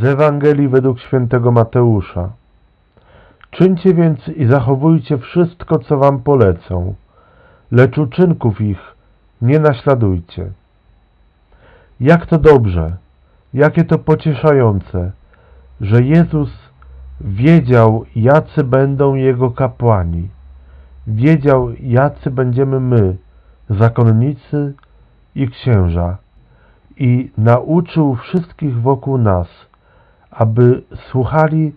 Z Ewangelii według świętego Mateusza. Czyńcie więc i zachowujcie wszystko, co wam polecą, lecz uczynków ich nie naśladujcie. Jak to dobrze, jakie to pocieszające, że Jezus wiedział, jacy będą Jego kapłani. Wiedział, jacy będziemy my, zakonnicy i księża. I nauczył wszystkich wokół nas, aby słuchali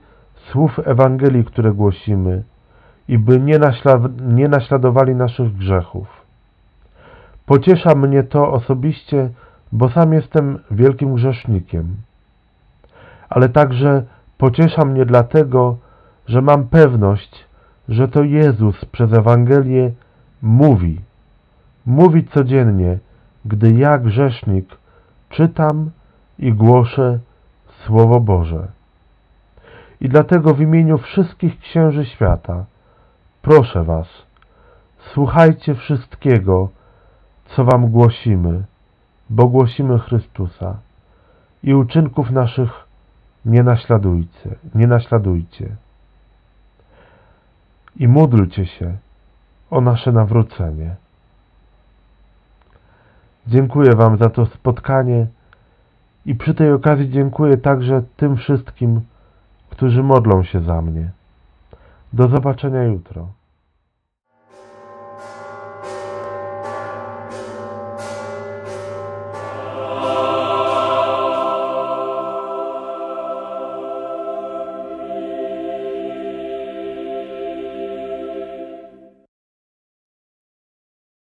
słów Ewangelii, które głosimy i by nie, nie naśladowali naszych grzechów. Pociesza mnie to osobiście, bo sam jestem wielkim grzesznikiem. Ale także pociesza mnie dlatego, że mam pewność, że to Jezus przez Ewangelię mówi. Mówi codziennie, gdy ja, grzesznik, czytam i głoszę Słowo Boże. I dlatego w imieniu wszystkich księży świata proszę Was, słuchajcie wszystkiego, co Wam głosimy, bo głosimy Chrystusa i uczynków naszych nie naśladujcie, nie naśladujcie. I módlcie się o nasze nawrócenie. Dziękuję Wam za to spotkanie i przy tej okazji dziękuję także tym wszystkim, którzy modlą się za mnie. Do zobaczenia jutro.